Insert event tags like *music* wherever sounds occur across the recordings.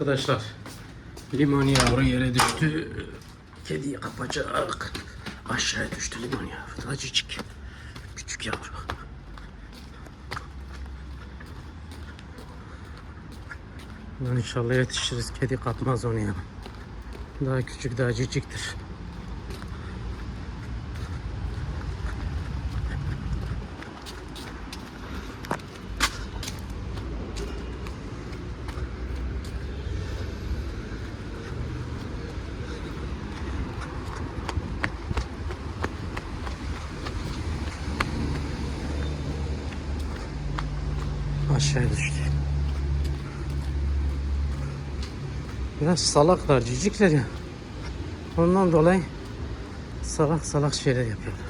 Arkadaşlar limon yavru yere düştü. Kediyi kapacak. Aşağıya düştü limon yavru. Acıcık. Küçük yavru. Lan inşallah yetişiriz. Kedi kapmaz onu ya. Daha küçük daha ciciktir. Aşağıya düştü. Biraz salaklar, cicikler ya. Ondan dolayı salak salak şeyler yapıyorlar.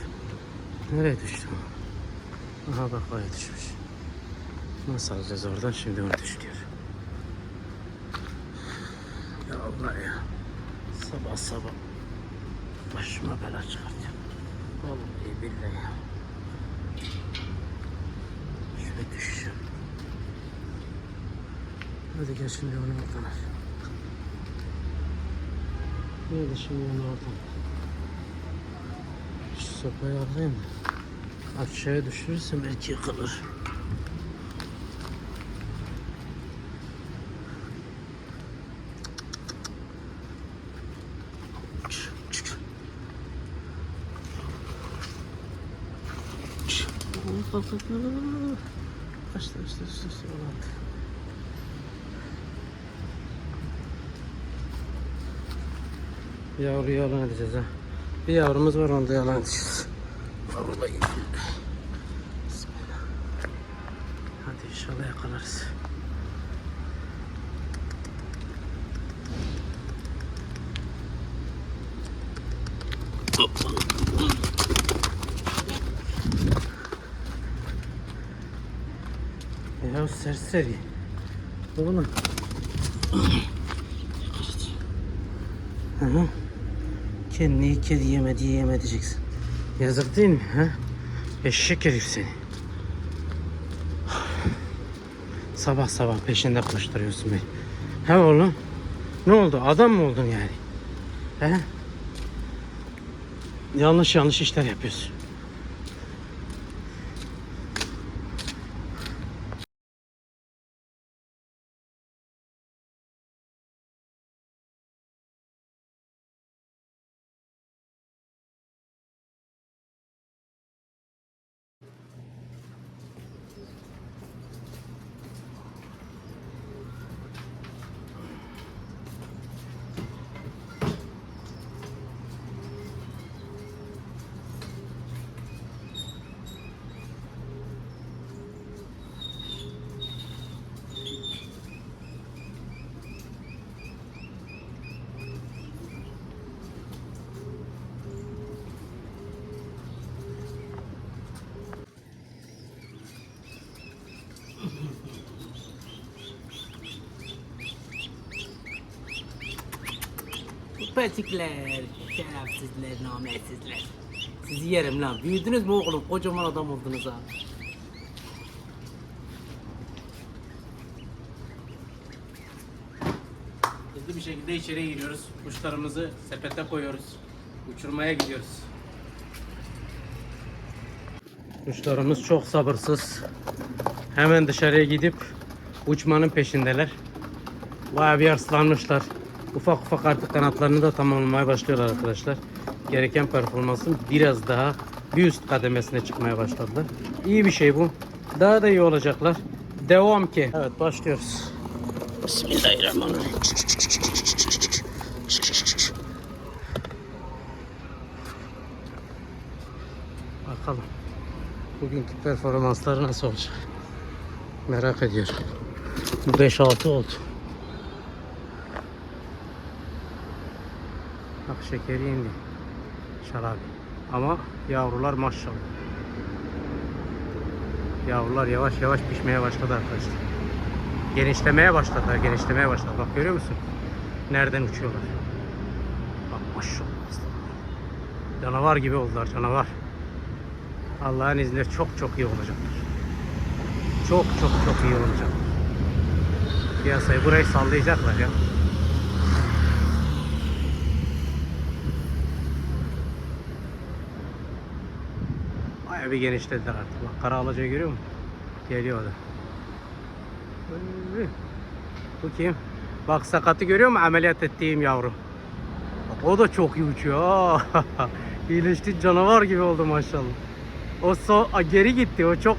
Nereye düştü o? Aha bak oraya düşmüş. Nasıl alacağız oradan? Şimdi onu düşüyor. Ya Allah ya. Sabah sabah başıma bela çıkartacağım. Vallahi billahi. Şöyle düşeceğim. Hadi gel şimdi onu oradan. Nerede şimdi onu oradan? Şu sopayı alayım mı? Aşağıya düşürürsem belki yıkılır. Kaçtı işte işte işte oradan. Yavru yalan edeceğiz ha. Bir yavrumuz var onu da yalan edeceğiz. Vallahi. Bismillah. Hadi inşallah yakalarız. Ya serseri. Oğlum. *clears throat* Hı hı. Kendini kedi yeme diye yeme diyeceksin. Yazık değil mi? Ha? Eşek herif seni. Sabah sabah peşinde koşturuyorsun beni. He oğlum? Ne oldu? Adam mı oldun yani? He? Yanlış yanlış işler yapıyorsun. Patikler, şerefsizler, nametsizler. Sizi yerim lan. Büyüdünüz mü oğlum? Kocaman adam oldunuz ha. Hızlı bir şekilde içeri giriyoruz. Kuşlarımızı sepete koyuyoruz. Uçurmaya gidiyoruz. Kuşlarımız çok sabırsız. Hemen dışarıya gidip uçmanın peşindeler. Bayağı bir arslanmışlar. Ufak ufak artık kanatlarını da tamamlamaya başlıyorlar arkadaşlar. Gereken performansın biraz daha bir üst kademesine çıkmaya başladılar. İyi bir şey bu. Daha da iyi olacaklar. Devam ki. Evet başlıyoruz. Bismillahirrahmanirrahim. Bakalım. Bugünkü performansları nasıl olacak? Merak ediyorum. 5-6 oldu. Şekeri indi. Şarabi. Ama yavrular maşallah. Yavrular yavaş yavaş pişmeye başladı arkadaşlar. Genişlemeye başladılar, genişlemeye başladı. Bak görüyor musun? Nereden uçuyorlar? Bak maşallah. Canavar gibi oldular, canavar. Allah'ın izniyle çok çok iyi olacaklar. Çok çok çok iyi olacak. Piyasayı burayı sallayacaklar ya. Bayağı bir genişlediler artık. Bak kara alacayı görüyor musun? Geliyor da. Üy. Bu kim? Bak sakatı görüyor musun? Ameliyat ettiğim yavru. Bak, o da çok iyi uçuyor. *laughs* İyileşti canavar gibi oldu maşallah. O so geri gitti. O çok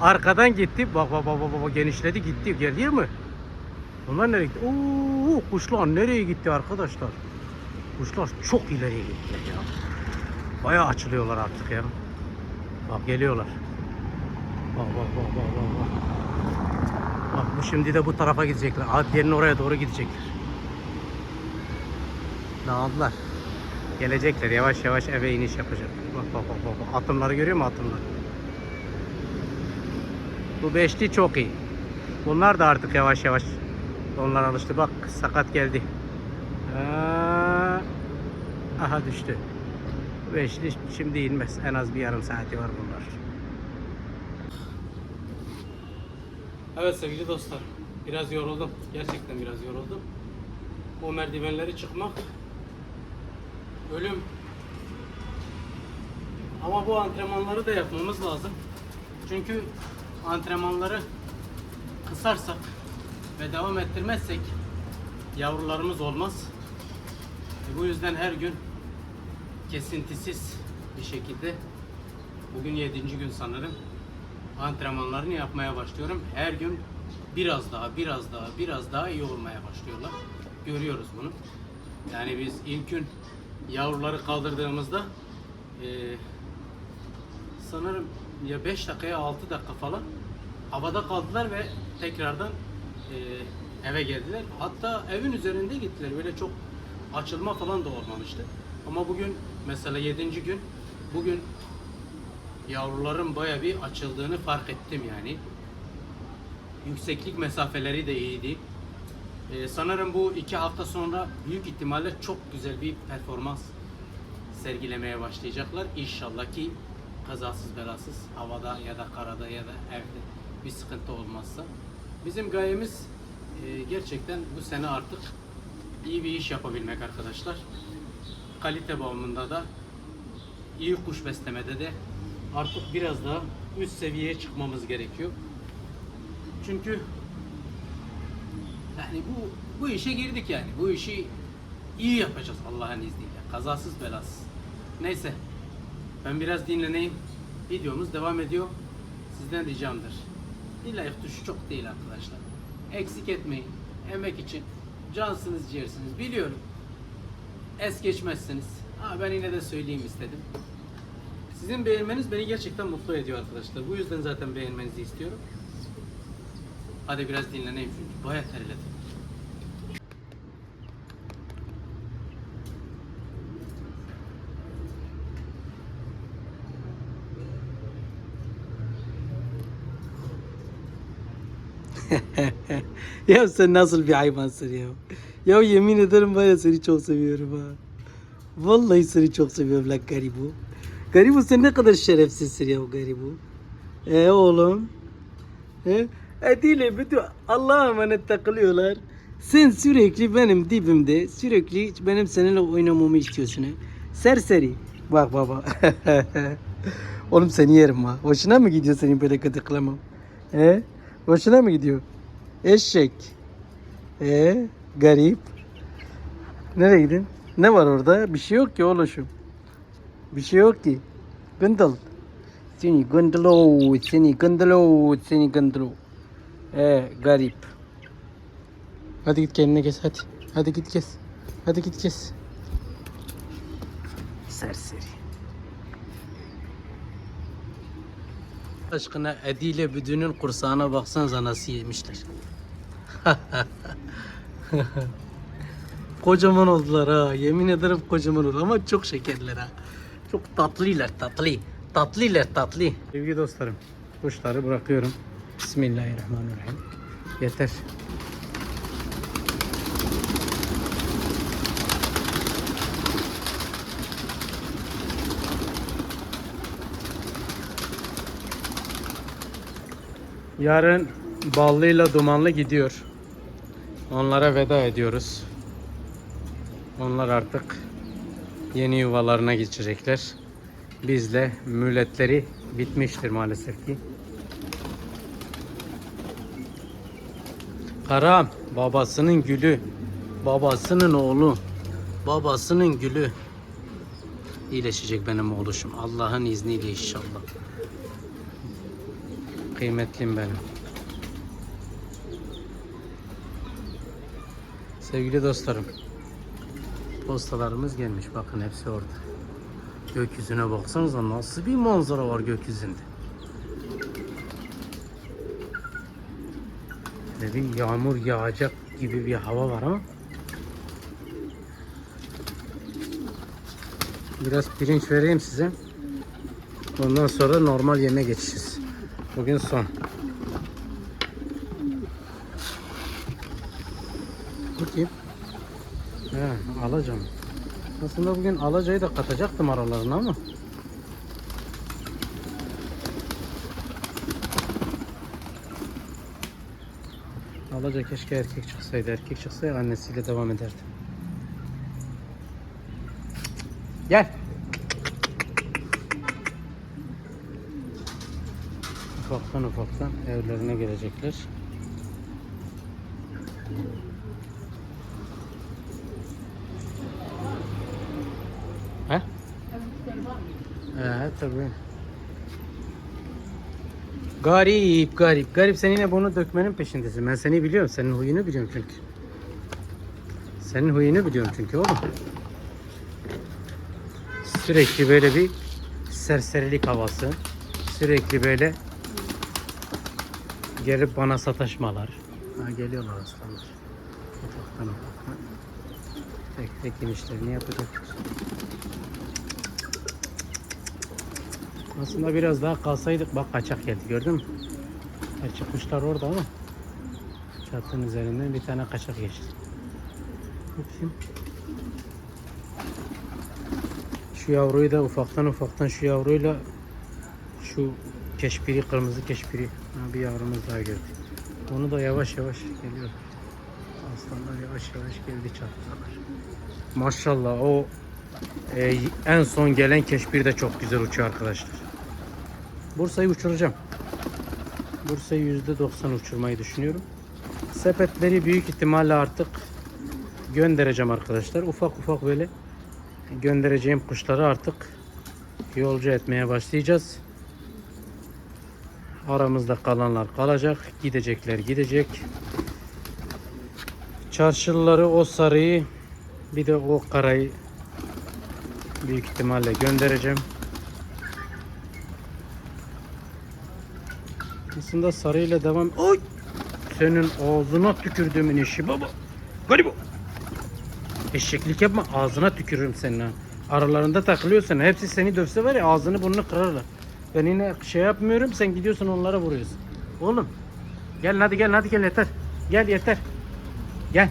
arkadan gitti. Bak bak bak bak, bak genişledi gitti. Geliyor mu? Onlar nereye gitti? Oo, kuşlar nereye gitti arkadaşlar? Kuşlar çok ileriye gittiler ya. Bayağı açılıyorlar artık ya. Bak geliyorlar. Bak bak bak bak bak. bak. Bak bu şimdi de bu tarafa gidecekler. Adliyenin oraya doğru gidecekler. Dağıldılar. Gelecekler yavaş yavaş eve iniş yapacak. Bak bak bak bak. bak. Atımları görüyor musun atımları? Bu beşli çok iyi. Bunlar da artık yavaş yavaş onlar alıştı. Bak sakat geldi. Aha düştü. Beşli şimdi inmez. En az bir yarım saati var bunlar. Evet sevgili dostlar. Biraz yoruldum. Gerçekten biraz yoruldum. O merdivenleri çıkmak ölüm. Ama bu antrenmanları da yapmamız lazım. Çünkü antrenmanları kısarsak ve devam ettirmezsek yavrularımız olmaz. E bu yüzden her gün kesintisiz bir şekilde bugün 7. gün sanırım antrenmanlarını yapmaya başlıyorum. Her gün biraz daha, biraz daha, biraz daha iyi olmaya başlıyorlar. Görüyoruz bunu. Yani biz ilk gün yavruları kaldırdığımızda eee, sanırım ya 5 dakikaya 6 dakika falan havada kaldılar ve tekrardan eee, eve geldiler. Hatta evin üzerinde gittiler. Böyle çok açılma falan da olmamıştı. Ama bugün mesela 7. gün bugün yavruların baya bir açıldığını fark ettim yani. Yükseklik mesafeleri de iyiydi. Ee, sanırım bu iki hafta sonra büyük ihtimalle çok güzel bir performans sergilemeye başlayacaklar. İnşallah ki kazasız belasız havada ya da karada ya da evde bir sıkıntı olmazsa. Bizim gayemiz e, gerçekten bu sene artık iyi bir iş yapabilmek arkadaşlar. Kalite bağımında da iyi kuş beslemede de artık biraz daha üst seviyeye çıkmamız gerekiyor. Çünkü yani bu bu işe girdik yani. Bu işi iyi yapacağız Allah'ın izniyle. Kazasız belasız. Neyse. Ben biraz dinleneyim. Videomuz devam ediyor. Sizden ricamdır. Bir like tuşu çok değil arkadaşlar. Eksik etmeyin. Emek için cansınız ciğersiniz. Biliyorum. Es geçmezsiniz. Ha, ben yine de söyleyeyim istedim. Sizin beğenmeniz beni gerçekten mutlu ediyor arkadaşlar. Bu yüzden zaten beğenmenizi istiyorum. Hadi biraz dinleneyim çünkü bayağı terledim. *laughs* ya sen nasıl bir hayvansın ya? Ya yemin ederim var ya seni çok seviyorum ha. Vallahi seni çok seviyorum lan garibu. Garibu sen ne kadar şerefsizsin ya garibu. E oğlum. He? Ediyle bütün Allah'a emanet takılıyorlar. Sen sürekli benim dibimde, sürekli benim seninle oynamamı istiyorsun. He? Serseri. Bak baba. *laughs* Oğlum seni yerim ha. Hoşuna mı gidiyor senin böyle gıdıklamam? He? Hoşuna mı gidiyor? Eşek. Ee, garip. Nereye gidin? Ne var orada? Bir şey yok ki oğluşum. Bir şey yok ki. Gındıl. Seni gındılo, seni gındılo, seni gındılo. Ee, garip. Hadi git kendine kes hadi. Hadi git kes. Hadi git kes. Serseri. Aşkına Edi ile Büdü'nün kursağına baksanıza nasıl yemişler. *laughs* kocaman oldular ha. Yemin ederim kocaman oldu ama çok şekerler ha. Çok tatlılar tatlı. Tatlılar tatlı. Sevgili dostlarım kuşları bırakıyorum. Bismillahirrahmanirrahim. Yeter. Yarın ballıyla dumanlı gidiyor. Onlara veda ediyoruz. Onlar artık yeni yuvalarına geçecekler. Bizle mületleri bitmiştir maalesef ki. Karam babasının gülü, babasının oğlu, babasının gülü. İyileşecek benim oğluşum. Allah'ın izniyle inşallah. Kıymetlim benim. Sevgili dostlarım. Postalarımız gelmiş. Bakın hepsi orada. Gökyüzüne baksanıza nasıl bir manzara var gökyüzünde. Böyle bir yağmur yağacak gibi bir hava var ama Biraz pirinç vereyim size. Ondan sonra normal yeme geçeceğiz. Bugün son. Bakayım. He, alacağım. Aslında bugün alacayı da katacaktım aralarına ama. Alaca keşke erkek çıksaydı. Erkek çıksaydı annesiyle devam ederdi. Gel. Ufaktan ufaktan evlerine gelecekler. He? He tabii. Garip, garip. Garip sen yine bunu dökmenin peşindesin. Ben seni biliyorum. Senin huyunu biliyorum çünkü. Senin huyunu biliyorum çünkü oğlum. Sürekli böyle bir serserilik havası. Sürekli böyle gelip bana sataşmalar. Ha, geliyorlar aslanlar. Ufaktan ufaktan. Tek tek inişlerini yapacaklar. Aslında biraz daha kalsaydık bak kaçak geldi gördün mü? Kuşlar orada ama çatının üzerinden bir tane kaçak geçti. Bakayım. Şu yavruyu da ufaktan ufaktan şu yavruyla şu keşpiri kırmızı keşpiri bir yavrumuz daha geldi. Onu da yavaş yavaş geliyor. Aslanlar yavaş yavaş geldi çattılar. Maşallah o e, en son gelen keşpir de çok güzel uçuyor arkadaşlar. Bursa'yı uçuracağım. Bursa'yı %90 uçurmayı düşünüyorum. Sepetleri büyük ihtimalle artık göndereceğim arkadaşlar. Ufak ufak böyle göndereceğim kuşları artık yolcu etmeye başlayacağız. Aramızda kalanlar kalacak. Gidecekler gidecek. Çarşılıları o sarıyı bir de o karayı büyük ihtimalle göndereceğim. Aslında sarıyla devam... Oy! Senin ağzına tükürdüğümün işi baba. Garibo. Eşeklik yapma ağzına tükürürüm senin ha. Aralarında takılıyorsun. Hepsi seni dövse var ya ağzını burnunu kırarlar. Ben yine şey yapmıyorum sen gidiyorsun onlara vuruyorsun. Oğlum. Gel hadi gel hadi gel yeter. Gel yeter. Gel.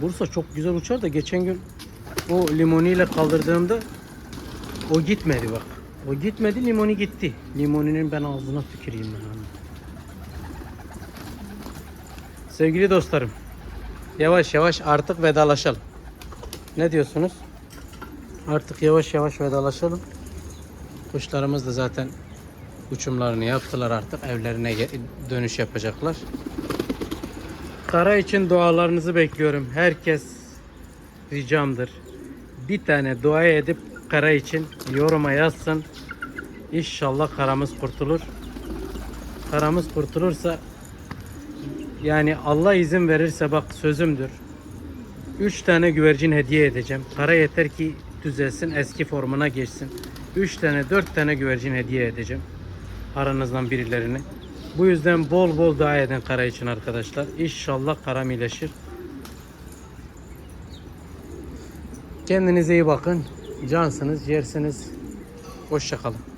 Bursa çok güzel uçar da geçen gün o limoniyle kaldırdığımda o gitmedi bak. O gitmedi limoni gitti. Limoninin ben ağzına tüküreyim ben onu. Sevgili dostlarım. Yavaş yavaş artık vedalaşalım. Ne diyorsunuz? Artık yavaş yavaş vedalaşalım. Kuşlarımız da zaten uçumlarını yaptılar artık. Evlerine dönüş yapacaklar. Kara için dualarınızı bekliyorum. Herkes ricamdır. Bir tane dua edip kara için yoruma yazsın. İnşallah karamız kurtulur. Karamız kurtulursa yani Allah izin verirse bak sözümdür. 3 tane güvercin hediye edeceğim. Para yeter ki düzelsin, eski formuna geçsin. 3 tane, 4 tane güvercin hediye edeceğim. Aranızdan birilerini. Bu yüzden bol bol dua edin kara için arkadaşlar. İnşallah karam iyileşir. Kendinize iyi bakın. Cansınız, yersiniz. Hoşçakalın.